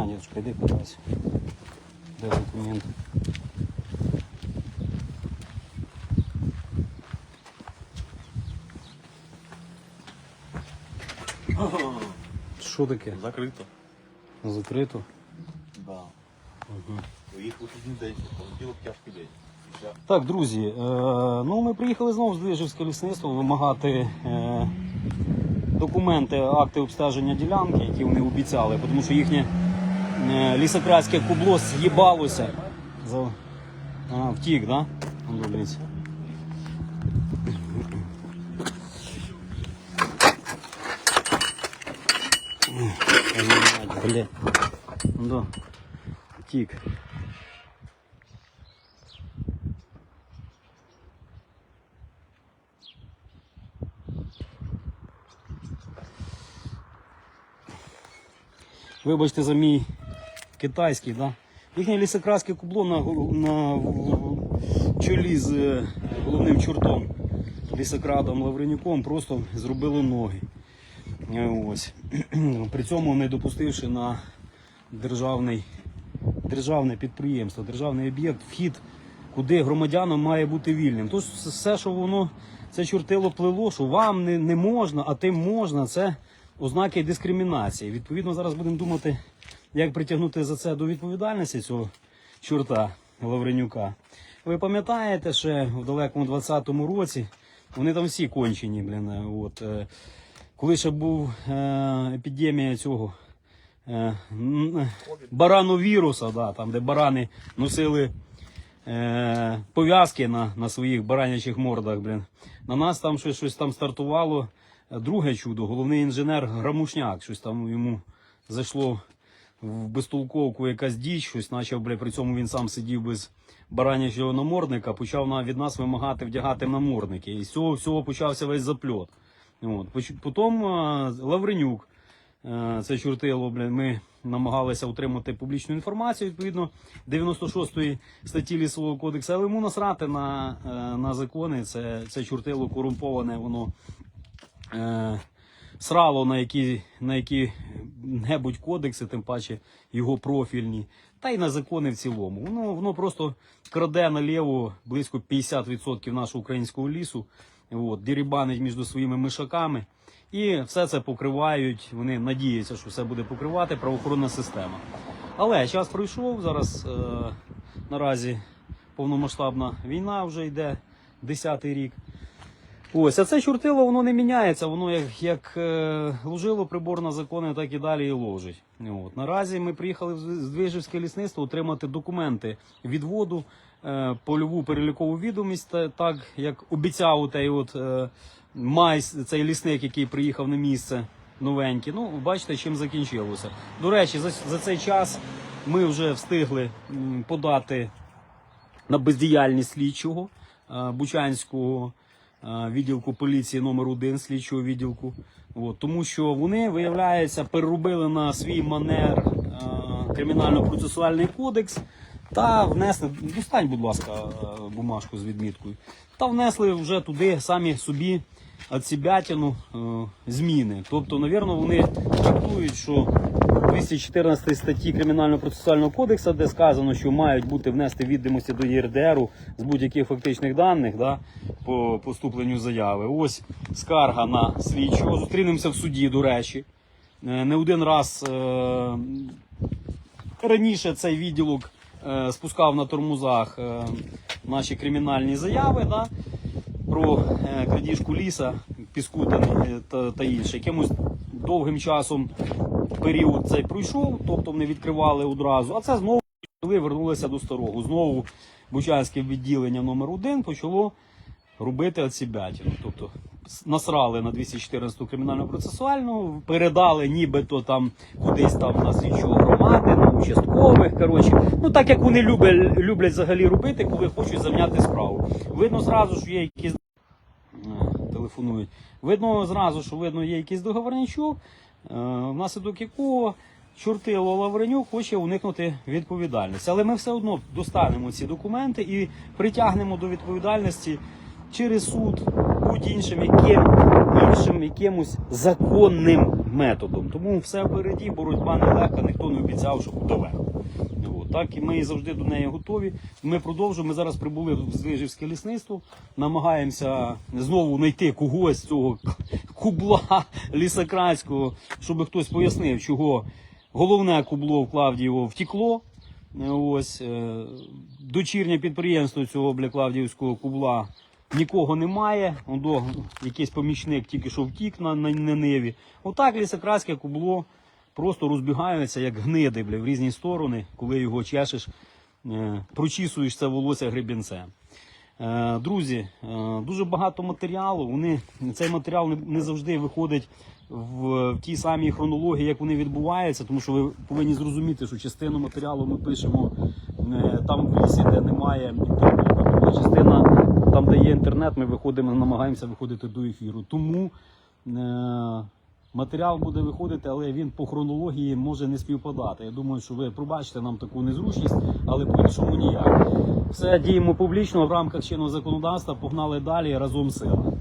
Нема, дедушка, йди питайся. Де документ? Що таке? Закрито. Закрито? Да. Угу. Їх вихідний день, понеділок тяжкий день. Так, друзі, е, ну ми приїхали знову з Движівське лісництво вимагати е, документи, акти обстеження ділянки, які вони обіцяли, тому що їхнє е, кубло з'їбалося. А, втік, да? Ну, дивіться. Бля. Ну, да. Втік. Вибачте за мій китайський, да? Їхнє лісокраске кубло на, на чолі з е, головним чортом лісокрадом Лавренюком просто зробили ноги. Е, Ось. При цьому не допустивши на державний, державне підприємство, державний об'єкт, вхід, куди громадянам має бути вільним. Тож все, що воно це чортило плело, що вам не, не можна, а тим можна, це ознаки дискримінації. Відповідно, зараз будемо думати, як притягнути за це до відповідальності цього чорта Лавренюка. Ви пам'ятаєте, ще в далекому 20-му році вони там всі кончені, блін. е, От, е, коли ще був е, епідемія цього барановіруса, да, там, де барани носили е, пов'язки на, на своїх баранячих мордах. Блін. На нас там щось, щось там стартувало. Друге чудо, головний інженер Грамушняк, щось там йому зайшло в безтолковку якась діч, щось почав, бля, при цьому він сам сидів без баранячого намордника, почав на, від нас вимагати вдягати намордники. І з цього всього почався весь запльот. От. Потім Лавренюк, е, це чортило, блін, ми намагалися отримати публічну інформацію відповідно 96 статті Лісового кодексу, але йому насрати на, е, на закони, це, це чортило корумповане, воно е, срало на які, на які небудь кодекси, тим паче його профільні, та й на закони в цілому. Воно, воно просто краде наліво близько 50% нашого українського лісу, от, дірібанить між своїми мишаками. І все це покривають. Вони надіються, що все буде покривати правоохоронна система. Але час пройшов. Зараз е, наразі повномасштабна війна вже йде 10-й рік. Ось, а це чортило, воно не міняється, воно як, як е, лужило приборна закони, так і далі і ложить. От. Наразі ми приїхали в Здвижівське лісництво отримати документи відводу, е, польову перелікову відомість, та- так як обіцяв от, е, майс, цей лісник, який приїхав на місце новенький. Ну, бачите, чим закінчилося. До речі, за, за цей час ми вже встигли подати на бездіяльність слідчого е, Бучанського відділку поліції номер 1 слідчого відділку. От, тому що вони, виявляється, переробили на свій манер е, кримінально-процесуальний кодекс та внесли, достань, будь ласка, е, бумажку з відміткою, та внесли вже туди самі собі отсібятину е, зміни. Тобто, навірно, вони трактують, що 214 статті Кримінально-процесуального кодексу, де сказано, що мають бути внести відомості до ЄРДРу з будь-яких фактичних даних да, по поступленню заяви. Ось скарга на слідчого. Зустрінемося в суді, до речі. Е, Не один раз е, раніше цей відділок е, спускав на тормозах е, наші кримінальні заяви. Да, про е, крадіжку ліса, піску та, та, та інше. Якимось довгим часом період цей пройшов, тобто не відкривали одразу. А це знову вернулися до старого. Знову Бучанське відділення номер 1 почало робити отсібятину. Тобто насрали на 214 кримінально процесуальну, передали нібито там кудись там на слідчу громади, на участкових. Коротше, ну так як вони люблять, люблять взагалі робити, коли хочуть зам'яти справу. Видно зразу, що є якісь Е, телефонують. Видно зразу, що видно є якийсь договорничок, е, внаслідок якого чортило Лавренюк хоче уникнути відповідальності. Але ми все одно достанемо ці документи і притягнемо до відповідальності через суд будь-іншим яким іншим якимось законним методом. Тому все впереді, боротьба нелегка, ніхто не обіцяв, що. От. Так і ми завжди до неї готові. Ми продовжуємо. Ми зараз прибули в Звижівське лісництво, намагаємося знову знайти когось цього кубла лісократського, щоб хтось пояснив, чого головне кубло в Клавдієво втекло. Ось е, дочірнє підприємство цього бля Клавдіївського кубла нікого немає. Ондо якийсь помічник тільки що втік на, на, на ниві. Отак лісократське кубло просто розбігаються, як гниди бля, в різні сторони, коли його чешеш, е, прочісуєш це волосся гребінцем. Е, Друзі, е, дуже багато матеріалу. Вони, цей матеріал не, завжди виходить в, в тій самій хронології, як вони відбуваються, тому що ви повинні зрозуміти, що частину матеріалу ми пишемо там в лісі, де немає інтернету. А частина там, де є інтернет, ми виходимо, намагаємося виходити до ефіру. Тому матеріал буде виходити, але він по хронології може не співпадати. Я думаю, що ви пробачите нам таку незручність, але по-іншому ніяк. Все діємо публічно в рамках чинного законодавства, погнали далі разом сила.